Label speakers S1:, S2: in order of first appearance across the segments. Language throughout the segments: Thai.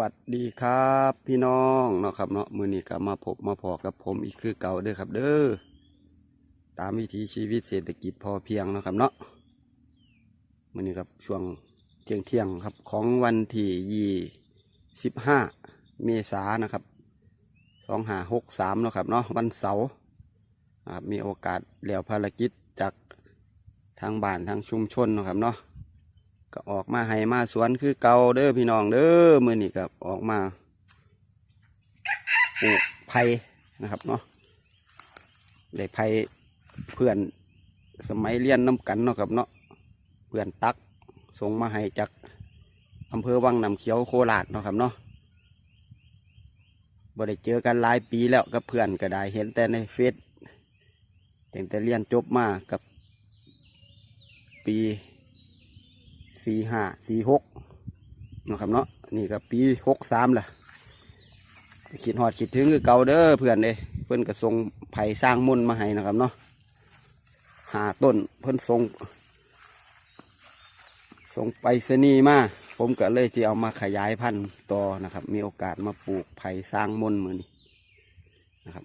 S1: วัสดีครับพี่น้องเนาะครับเนาะมือนี้ก็มาพบมาพอกับผมอีกคือเก่าเด้อครับ เด้อตามวิถีชีวิตเศรษฐกิจพอเพียงเนาะครับเนาะมือนี้ครับช่วงเที่ยงเที่ยงครับของวันที่ยี่สิบห้าเมษายนนะครับสองห้าหกสามเนาะครับเนาะวันเสาร์มีโอกาสแล้วภารกิจจากทางบ้านทางชุมชนเนาะครับเนาะ ก็ออกมาให้มาสวนคือเก่าเด้อพี่น้องเด้อมือนี้ก็ออกมาปลูกไผ่นะครับเนาะได้ไผ่เพื่อนสมัยเรียนน้ำกันเนาะครับเนาะเพื่อนตักส่งมาให้จากอำเภอวังน้ำเขียวโคราชเนาะครับเนาะบ่ได้เจอกันหลายปีแล้วกับเพื่อนก็ได้เห็นแต่ในเฟซแต่งแต่เรียนจบมากับปี สี่ห้าสี่หกนะครับเนาะนี่ก็ปีหกสามล่ะคิดหอดคิดถึงคือเก่าเด้อเพื่อนเด้เพื่อนก็ส่งไผ่สร้างมุนมาให้นะครับเนาะหาต้นเพื่อนส่งส่งไปสนีมาผมก็เลยจะเอามาขยายพันธุ์ต่อนะครับ มีโอกาสมาปลูกไผ่สร้างมุนมือนี้นะครับ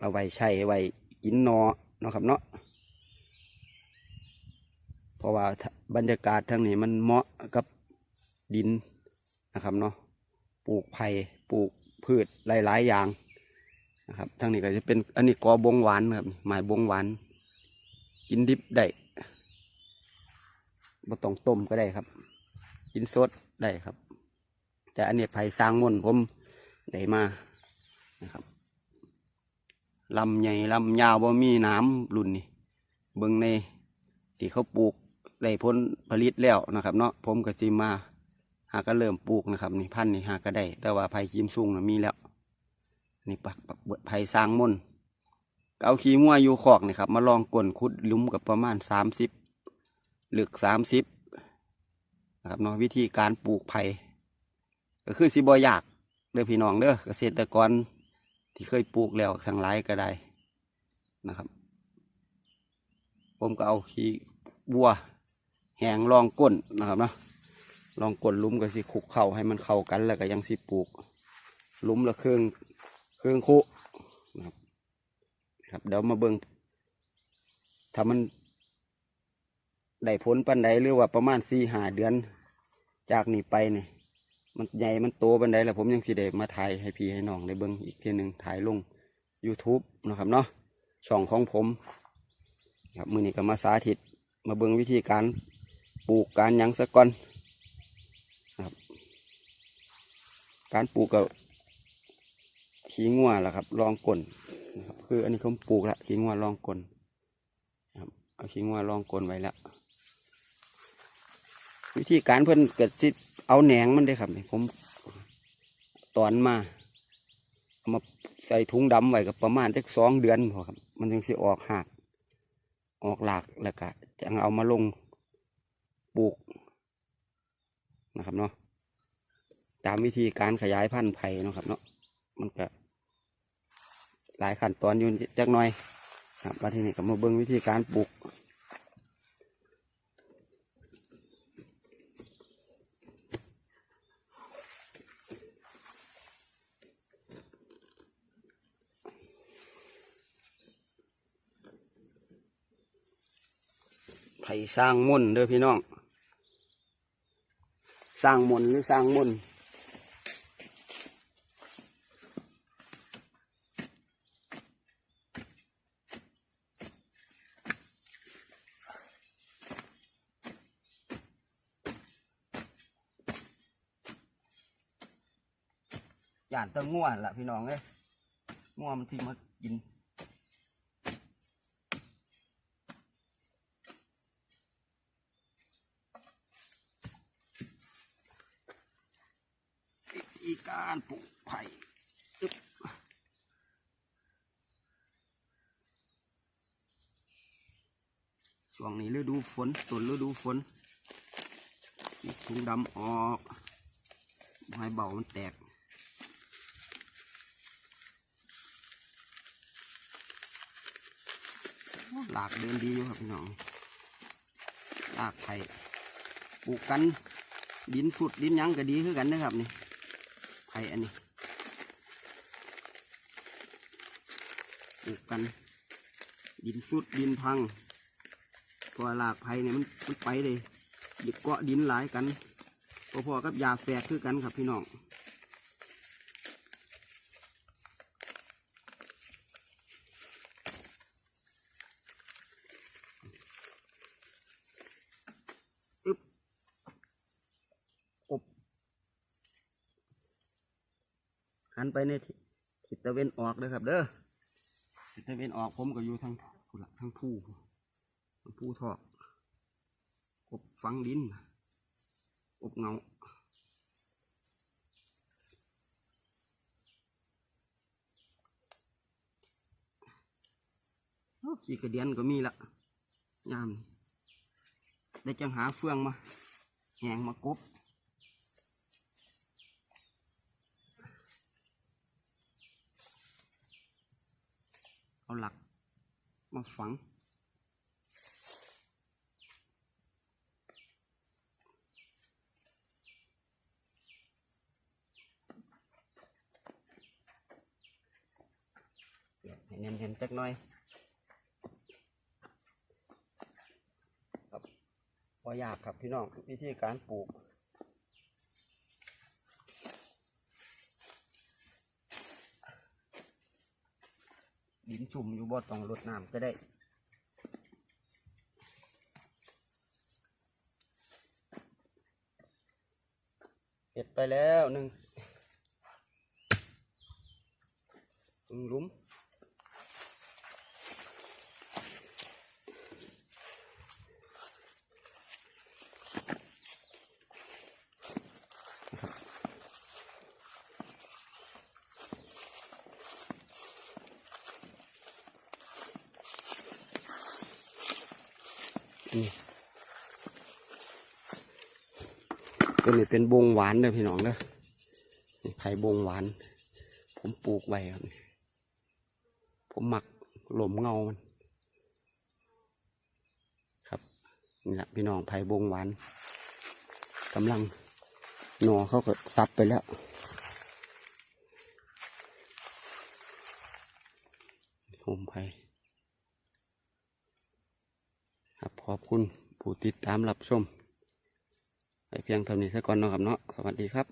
S1: เอาไว้ใช้ไว้กินนอนะครับเนาะ เพราะว่าบรรยากาศทางนี้มันเหมาะกับดินนะครับเนาะปลูกไผ่ปลูกพืชหลาย ๆ อย่างนะครับทางนี้ก็จะเป็นอันนี้กอบงหวานครับหมายบงหวานกินดิบได้บ่ต้องต้มก็ได้ครับ กินสดได้ครับ แต่อันนี้ไผ่สร้างมนผมได้มานะครับลำใหญ่ลำยาวบ่มีน้ำรุ่นนี้เบิ่งในที่เขาปลูก ได้ผลผลิตแล้วนะครับ เนาะผมก็จิมาหาก็เริ่มปลูกนะครับนี่พันธุ์นี่หาก็ได้ แต่ว่าไผ่จิมซุงนะมีแล้ว นี่ปักไผ่สร้างมนต์ก็เอาขี้งัวอยู่คอกนี่ครับ มาลองก้นขุดลุ่มกับประมาณสามสิบหลึกสามสิบนะครับเนาะวิธีการปลูกไผ่ก็คือสิบอยากเด้อพี่น้องเด้อเกษตรกรที่เคยปลูกแล้วทั้งหลายก็ได้นะครับ ผมก็เอาขี้วัว แหงรองก้นนะครับเนาะรองก้นลุ้มก็สิคลุกเข่าให้มันเข้ากันแล้วก็ยังสิปลูกลุ้มละเครื่องเครื่องคุนะครับครับเดี๋ยวมาเบิ่งถ้ามันได้ผลปันใดหรือว่าประมาณสี่หาเดือน จากนี้ไปเนี่ยมันใหญ่มันโตปันใดแล้วผมยังสิได้มาถ่ายให้พี่ให้น้องได้เบิ่งอีกทีหนึ่งถ่ายลง YouTube นะครับเนาะช่องของผม ครับมือนี้ก็มาสาธิตมาเบิ่งวิธีการ ปลูกการยังสะก่อนครับ การปลูกกับขี้งัวแหละครับรองก้นนะครับคืออันนี้ผมปลูกละขี้งัวรองก้นนะครับเอาขี้งัวรองก้นไว้แล้ววิธีการเพิ่นเกิดจิตเอาแหนงมันได้ครับนี่ผมตอนมาเอามาใส่ถุงดำไว้กับประมาณสักสองเดือนพอครับ มันจึงสิออกหากออกหลากแล้วก็จะเอามาลง ปลูกนะครับเนาะตามวิธีการขยายพันธุ์ไผ่เนาะครับเนาะมันก็หลายขั้นตอนอยู่จักหน่อยครับมาที่นี่ก็มาเบิ่งวิธีการปลูกไผ่สร้างมุ่นเด้อพี่น้อง สร้างมนหรือสร้างมุนย่านเตะง่วนละพี่น้องเอ้ยง่วมันที่มากิน การปลูกไผ่ช่วงนี้ฤดูฝนต้นฤดูฝนถุงดำออกบ่ให้เบามันแตกหลากเดินดีอยู่ครับพี่น้องหลากไผ่ปลูกกันดินสุดดินยั้งก็ดีคือกันนะครับนี่ ไผ่อันนี้ปลูกกัน ดินสุดดินพังพอหลากไผ่เนี่ยมันมันไปเลยหยิบเกาะดินหลายกันพอๆกับยาแฝกคือกันครับพี่น้อง หันไปในทิศทิศตะเวนออกเลยครับ เด้อทิศตะเวนออกผมก็อยู่ทางผู้ละทางผู้ทางผู้ทอกอบฝังดินอบเงาโอ้ขี้กระเดียนก็มีละยามได้จังหาเฟืองมาแหงมากบ เอาหลักมาฝัง ให้เนียนเห็นๆจักหน่อยพอยากครับพี่น้องวิธีการปลูก ดินชุ่มอยู่บ่ต้องรดน้ำก็ได้เก็บไปแล้วหนึ่งหนึ่งลุม นี่ตัวนี้เป็นบงหวานเด้อพี่น้องเด้อไผ่บงหวาน ผมปลูกไว้ครับผมหมักหล่มเงามัน ครับนี่แหละพี่น้องไผ่บงหวานกำลังหนอเขาก็ซับไปแล้วโฮมไผ่ ครับขอบคุณผู้ติดตามรับชมไปเพียงเท่านี้ซะก่อนเนาะครับเนาะสวัสดีครับ